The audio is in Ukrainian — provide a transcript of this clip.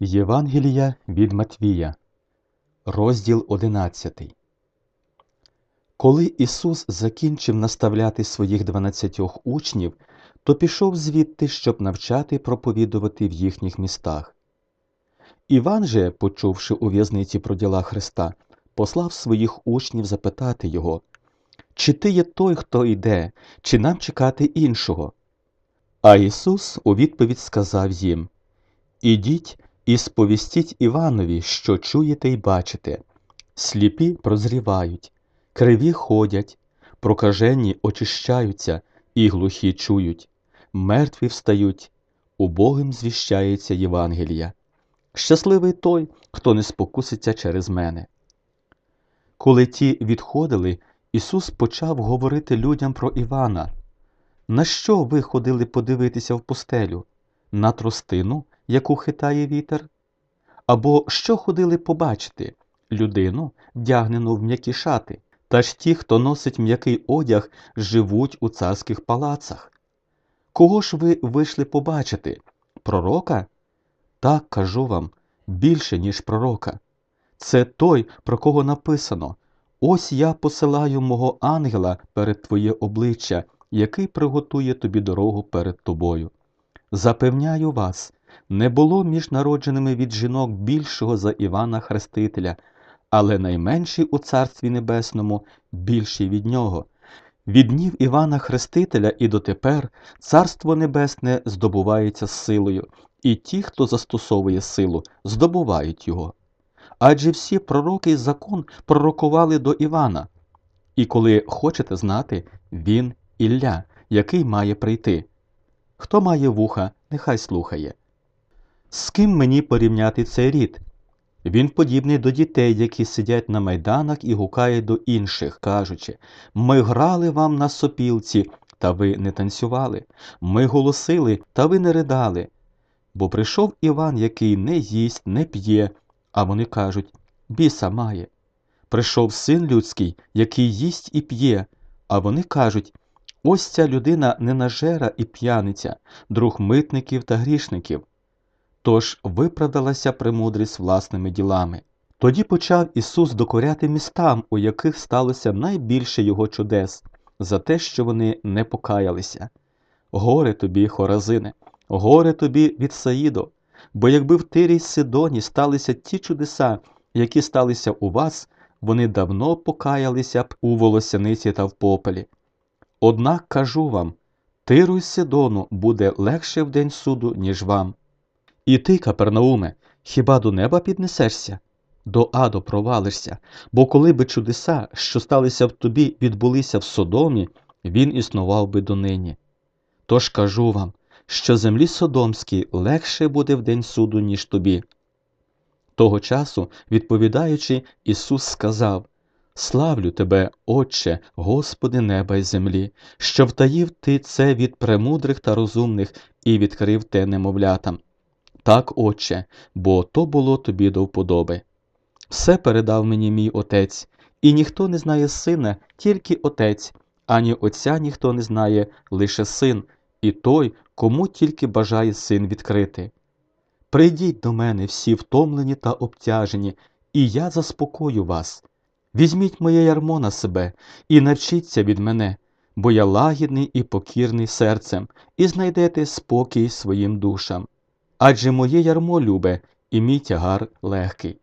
Євангелія від Матвія, розділ 11. Коли Ісус закінчив наставляти своїх дванадцятьох учнів, то пішов звідти, щоб навчати проповідувати в їхніх містах. Іван же, почувши у в'язниці про діла Христа, послав своїх учнів запитати його, чи ти є той, хто йде, чи нам чекати іншого? А Ісус у відповідь сказав їм Ідіть і сповістіть Іванові, що чуєте й бачите. Сліпі прозрівають, криві ходять, прокажені очищаються, і глухі чують, мертві встають, убогим звіщається Євангелія. Щасливий той, хто не спокуситься через мене. Коли ті відходили, Ісус почав говорити людям про Івана. На що ви ходили подивитися в пустелю? На тростину, яку хитає вітер? Або що ходили побачити? Людину, вдягнену в м'які шати, та ж ті, хто носить м'який одяг, живуть у царських палацах. Кого ж ви вийшли побачити? Пророка? Так кажу вам, більше, ніж пророка. Це той, про кого написано Ось я посилаю мого ангела перед твоє обличчя, який приготує тобі дорогу перед тобою. Запевняю вас, не було між народженими від жінок більшого за Івана Хрестителя, але найменший у Царстві Небесному більший від нього. Від днів Івана Хрестителя і дотепер Царство Небесне здобувається силою, і ті, хто застосовує силу, здобувають його. Адже всі пророки і закон пророкували до Івана. І коли хочете знати, він Ілля, який має прийти. Хто має вуха, нехай слухає. З ким мені порівняти цей рід? Він подібний до дітей, які сидять на майданах і гукають до інших, кажучи Ми грали вам на сопілці, та ви не танцювали, ми голосили, та ви не ридали. Бо прийшов Іван, який не їсть, не п'є, а вони кажуть Біса має. Прийшов син людський, який їсть і п'є, а вони кажуть Ось ця людина ненажера і п'яниця, друг митників та грішників. Тож виправдалася премудрість власними ділами. Тоді почав Ісус докоряти містам, у яких сталося найбільше його чудес, за те, що вони не покаялися. Горе тобі, Хоразине, горе тобі від Саїдо, бо якби в Тирі й Сидоні сталися ті чудеса, які сталися у вас, вони давно покаялися б у волосяниці та в попелі. Однак кажу вам Тиру й Сидону буде легше в день суду, ніж вам. І ти, Капернауме, хіба до неба піднесешся? До аду провалишся, бо коли би чудеса, що сталися в тобі, відбулися в Содомі, він існував би донині. Тож кажу вам, що землі Содомській легше буде в день суду, ніж тобі. Того часу, відповідаючи, Ісус сказав Славлю тебе, Отче, Господи неба й землі, що втаїв ти це від премудрих та розумних і відкрив те немовлятам. Так, Отче, бо то було тобі до вподоби. Все передав мені мій отець, і ніхто не знає сина, тільки отець, ані отця ніхто не знає, лише син, і той, кому тільки бажає син відкрити. Прийдіть до мене всі втомлені та обтяжені, і я заспокою вас. Візьміть моє ярмо на себе і навчіться від мене, бо я лагідний і покірний серцем, і знайдете спокій своїм душам. Адже моє ярмо любе, і мій тягар легкий.